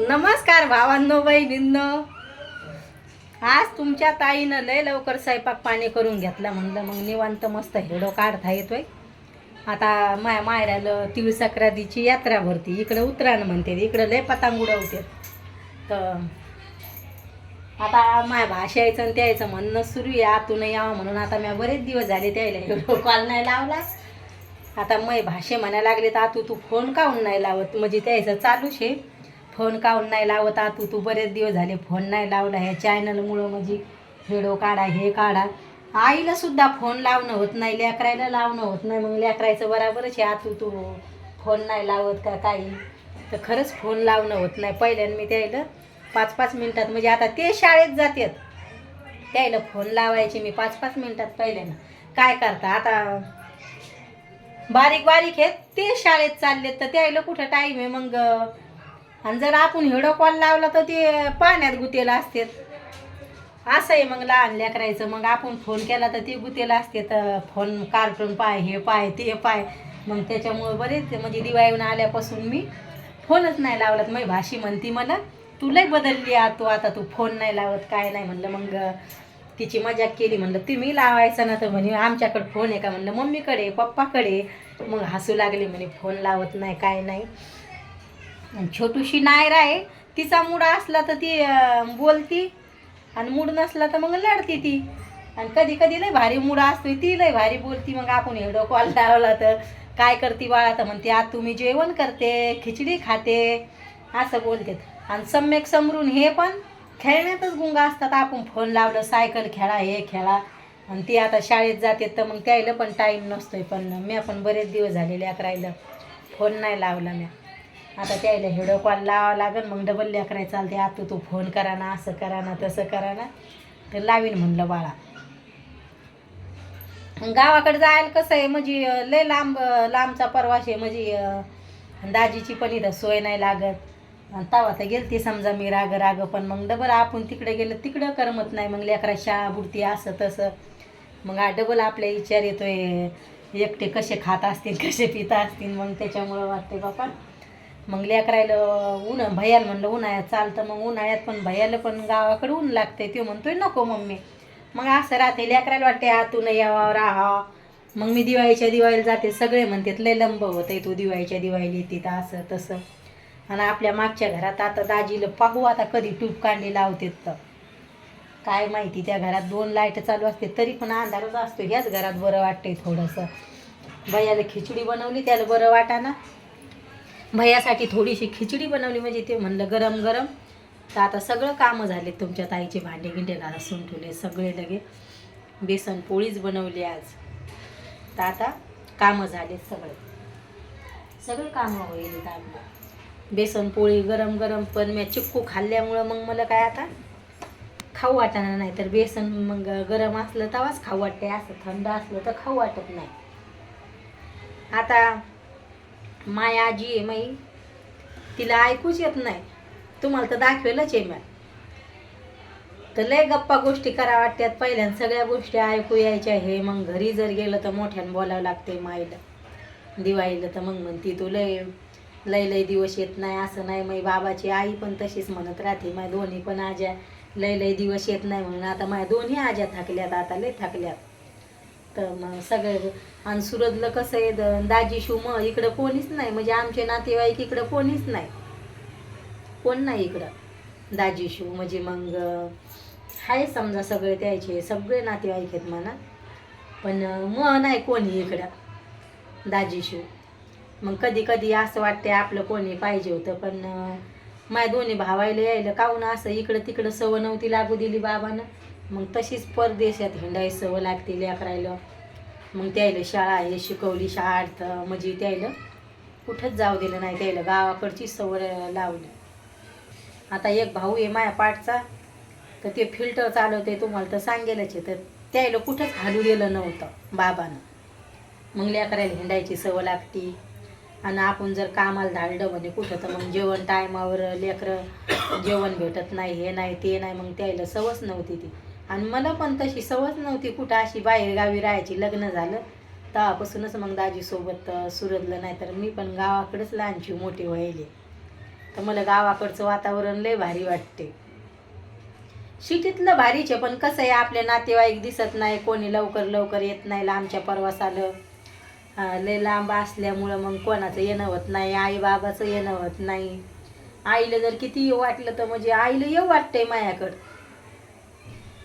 नमस्कार भावांनो बहिणींनो. आज तुमच्या ताईनं लय लवकर स्वयंपाक पाणी करून घेतला म्हणलं मग निवांत मस्त हेडो काढता येतोय. आता माया मायराला तिळ संक्रांतीची यात्रा भरती इकडं उतराण म्हणते इकडं लय पतंग उडवते. तर आता माय भाषा यायचं आणि त्यायचं म्हणणं सुरू आहे आतून यावं म्हणून आता मी बरेच दिवस झाले त्यायला हेडो कॉल नाही लावला. आता मै भाषे म्हणायला लागले तर आतू तू फोन काहून नाही लावत? म्हणजे त्यायचं चालूच आहे. फोन काऊन नाही लावत? आतू तू बरेच दिवस झाले फोन नाही लावला. ह्या चॅनलमुळं म्हणजे व्हिडिओ काढा हे काढा. आईला सुद्धा फोन लावणं होत नाही लेकरायला लावणं होत नाही. मग लेकरायचं बराबरच आहे. आतू तू फोन नाही लावत का काही? तर खरंच फोन लावणं होत नाही. पहिल्यानं मी त्याला पाच पाच मिनटात म्हणजे आता ते शाळेत जातात. त्याला फोन लावायचे मी पाच पाच मिनटात पहिल्यानं काय करता? आता बारीक बारीक आहेत ते शाळेत चाललेत. तर त्याला कुठं टाईम आहे? मग आणि जर आपण हिडो कॉल लावला तर ते पाण्यात गुतेला असतात असं आहे मग लहान लेकरायचं. मग आपण फोन केला तर ते गुतेला असते. तर फोन कार्टून पाय हे पाय ते पाय. मग त्याच्यामुळे बरेच म्हणजे दिवाळीहून आल्यापासून मी फोनच नाही लावलात. मग भाषी म्हणती मला तू बदलली आ तू आता तू फोन नाही लावत काय नाही. म्हणलं मग तिची मजाक केली. म्हणलं तुम्ही लावायचं ना तर म्हणे आमच्याकडे फोन आहे का? म्हणलं मम्मीकडे पप्पाकडे. मग हसू लागले म्हणे फोन लावत नाही काय नाही. छोटूशी नायरा आहे. तिचा मूड असला तर ती बोलती. आणि मूड नसला तर मग लढती ती. आणि कधी कधी लय भारी मूड असतोय. ती लय भारी बोलती. मग आपण व्हिडिओ कॉल लावला तर काय करते बाळा? तर म्हणते आज तुम्ही जेवण करते खिचडी खाते. असं बोलते आणि सम्यक समरून हे पण खेळण्यातच गुंगा असतात. आपण फोन लावलं सायकल खेळा हे खेळा. आणि ती आता शाळेत जाते तर मग त्याला पण टाईम नसतोय. पण मी पण बरेच दिवस झालेले अकरायला. फोन नाही लावला मी आता त्याला व्हिडिओ कॉल लावा लागेल मग डबल लेकराय चालते. आता तू फोन करा ना असं करा ना तसं करा ना तर लावीन म्हणलं बाळा. गावाकडे जायला कसं आहे म्हणजे लय लांब लांबचा प्रवास आहे. म्हणजे दाजीची पण इथं सोय नाही लागत. आणि तवा तर गेलती समजा मी राग राग पण मग डबल आपण तिकडे गेलं तिकडं करमत नाही. मग लेकरा शाळा बुडती असं तसं. मग हा डबल आपल्या विचार येतोय. एकटे कसे खात असतील कसे पिता असतील मग त्याच्यामुळं वाटते बापा मग लेकरायला ऊन भैयाला म्हणलं उन्हाळ्यात चालतं मग उन्हाळ्यात पण भैयाला पण गावाकडे ऊन लागते ते म्हणतोय नको मम्मी. मग असं राहते लेकरायला वाटते आतून यावा राहा. मग मी दिवाळीच्या दिवाळीला जाते सगळे म्हणतात लय लंब होतंय तू दिवाळीच्या दिवाळीला येते तर असं तसं. आणि आपल्या मागच्या घरात आता दाजीला पाहू आता कधी टूप कांडी लावते तर. काय माहिती त्या घरात दोन लाइट चालू असते तरी पण अंधारच असतो ह्याच घरात बरं वाटतंय थोडंसं. भैयाला खिचडी बनवली त्याला बरं वाटाना. भयासाठी थोडीशी खिचडी बनवली म्हणजे ते म्हणलं गरम गरम. तर आता सगळं कामं झाले तुमच्या ताईचे भांडे गिंडे घासून ठेवले सगळे लगे बेसन पोळीच बनवली आज. तर आता कामं झालेत सगळे. सगळे कामं होईल आपलं. बेसन पोळी गरम गरम पण मी चिक्कू खाल्ल्यामुळं मग मला काय आता खाऊ वाटणार नाही. तर बेसन मग गरम असलं तेव्हाच खाऊ वाटते असं थंड असलं तर खाऊ वाटत नाही. आता माय आजी आहे माई तिला ऐकूच येत नाही. तुम्हाला तर दाखवेलच आहे मॅ. तर लय गप्पा गोष्टी करा वाटतात पहिल्यान सगळ्या गोष्टी ऐकू यायच्या हे. मग घरी जर गेलं तर मोठ्यानं बोलावं लागते माईला. दिवाळीला तर मग म्हणती तू लय लय लय दिवस येत नाही. असं नाही मग बाबाची आई पण तशीच म्हणत राहते. माझ्या दोन्ही पण आज्या लय लय दिवस येत नाही म्हणून आता माझ्या दोन्ही आज्या थकल्यात. आता लय थकल्यात. तर मग सगळे आणि सुरतला कसं आहे दाजी शिव मग इकडं कोणीच नाही. म्हणजे आमचे नातेवाईक इकडं कोणीच नाही. कोण नाही इकडं? दाजी शिव म्हणजे मग आहे समजा सगळे त्याचे सगळे नातेवाईक आहेत म्हणा. पण मग नाही कोणी इकडं दाजी शिव. मग कधी कधी असं वाटते आपलं कोणी पाहिजे होतं पण माझ्या दोन्ही भावायला यायला काहून असं इकडं तिकडं सवय नव्हती लागू दिली बाबानं. मग तशीच परदेशात हिंडायची सवय लागते लेकरायला. मग त्याला शाळा हे शिकवली शाळेत म्हणजे त्याला कुठंच जाऊ दिलं नाही त्याला गावाकडची सवय लावली. आता एक भाऊ आहे माया पाठचा तर ते फिल्टर चालवते तुम्हाला तर सांगेलच आहे तर त्याला कुठंच घालू दिलं नव्हतं बाबानं. मग लेकरायला हिंडायची सवय लागती. आणि आपण जर कामाला धाडलं म्हणे कुठं तर मग जेवण टायमावर लेकरं जेवण भेटत नाही हे नाही ते नाही मग त्याला सवच नव्हती ती. आणि मला पण तशी सवच नव्हती कुठं अशी बाहेर गावी राहायची लग्न झालं तेव्हापासूनच मग दाजीसोबत सुरजलं सुरतलं नाही तर मी पण गावाकडेच लहानची मोठी व्हायली. तर मला गावाकडचं वातावरण लय भारी वाटते. सिटीतलं भारीच आहे पण कसं आहे आपले नातेवाईक दिसत नाही कोणी लवकर लवकर येत नाही लांबच्या परवास आलं लय लांब असल्यामुळं मग कोणाचं येणं होत नाही आई बाबाचं येणं होत नाही. आईला जर किती वाटलं तर म्हणजे आईला येऊ वाटतंय मायाकडं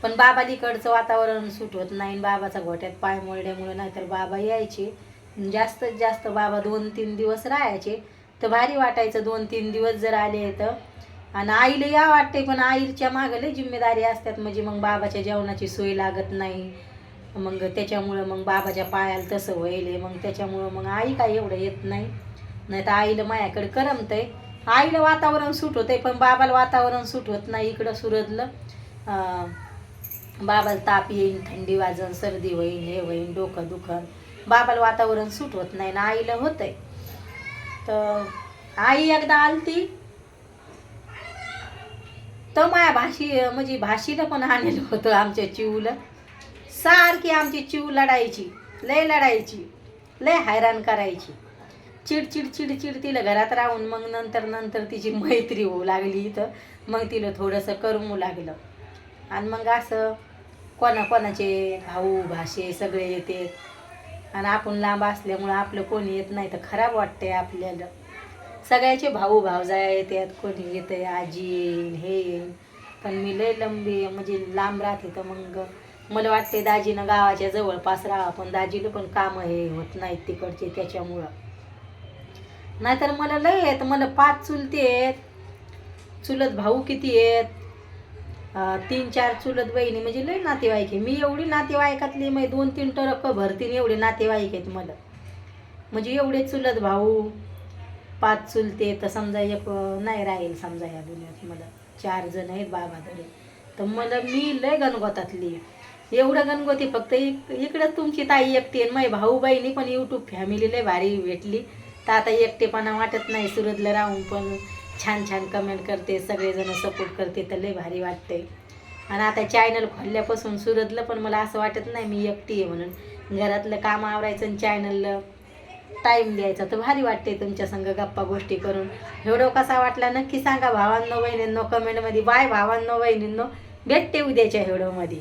पण बाबालीकडचं वातावरण सूट होत नाही बाबाचा घोट्यात पाय मोडल्यामुळे नाहीतर बाबा यायचे. जास्तीत जास्त बाबा दोन तीन दिवस राहायचे. तर भारी वाटायचं दोन तीन दिवस जर आले तर. आणि आईला या वाटते पण आईच्या मागं लय जिम्मेदारी असतात. म्हणजे मग बाबाच्या जेवणाची सोय लागत नाही. मग त्याच्यामुळं मग बाबाच्या पायाला तसं व्हायले मग त्याच्यामुळं मग आई काय एवढं येत नाही. नाही तर आईला मायाकडे करमतंय. आईला वातावरण सूट होतंय पण बाबाला वातावरण सूट होत नाही इकडं सुरतलं. बाबाला ताप येईन थंडी वाजन सर्दी होईन हे होईन डोकं दुखन. बाबाला वातावरण सूट होत नाही ना आईला होतंय. तर आई एकदा आलती. तर माया भाशी म्हणजे भाषीनं पण आणलेलं होतं आमच्या चिवलं सारखी आमची चिव लढायची लय लढायची लय हैराण करायची. चिडचिड चिडचिड तिला घरात राहून मग नंतर नंतर तिची मैत्री होऊ लागली इथं. मग तिला थोडंसं करमू लागलं. आणि मग असं कोणाकोणाचे भाऊ भाषे सगळे येते. आणि आपण लांब असल्यामुळं आपलं कोणी येत नाही तर खराब वाटते आपल्याला. सगळ्याचे भाऊ भावजाया येतात. कोणी येते आजी येईल हे येईल पण मी लय लंबी म्हणजे लांब राहते तर मग मला वाटते दाजीनं गावाच्या जवळपास राहा पण दाजीला पण कामं हे होत नाहीत तिकडचे त्याच्यामुळं. नाहीतर मला लय आहेत मला पाच चुलते आहेत. चुलत भाऊ किती आहेत? तीन चार चुलत बहिणी म्हणजे लई नातेवाईक आहे. मी एवढी नातेवाईकातली मग दोन तीन टरक भरतीन एवढे नातेवाईक आहेत मला. म्हणजे एवढे चुलत भाऊ पाच चुलते तर समजा एक नाही राहील समजा या दुनियात मला. चार जण आहेत बाबा तर. मला मी लय गणगोतातली आहे. एवढं गणगोती फक्त इक इकडं तुमची ताई एकटी आहे माझी भाऊ बहिणी पण यूट्यूब फॅमिली लय भारी भेटली. तर आता एकटेपणा वाटत नाही सुरतला राहून पण. छान छान कमेंट करते सगळेजण सपोर्ट करते तर लय भारी वाटते आणि आता चॅनल खोलल्यापासून सुरतलं पण मला असं वाटत नाही मी एकटी आहे म्हणून. घरातलं काम आवरायचं आणि चॅनलला टाईम द्यायचा. तर भारी वाटते तुमच्या संग गप्पा गोष्टी करून. व्हिडिओ कसा वाटला नक्की सांगा भावांनो बहिणींनो कमेंटमध्ये बाय भावांनो बहिणींनो. भेटते उद्याच्या व्हिडिओमध्ये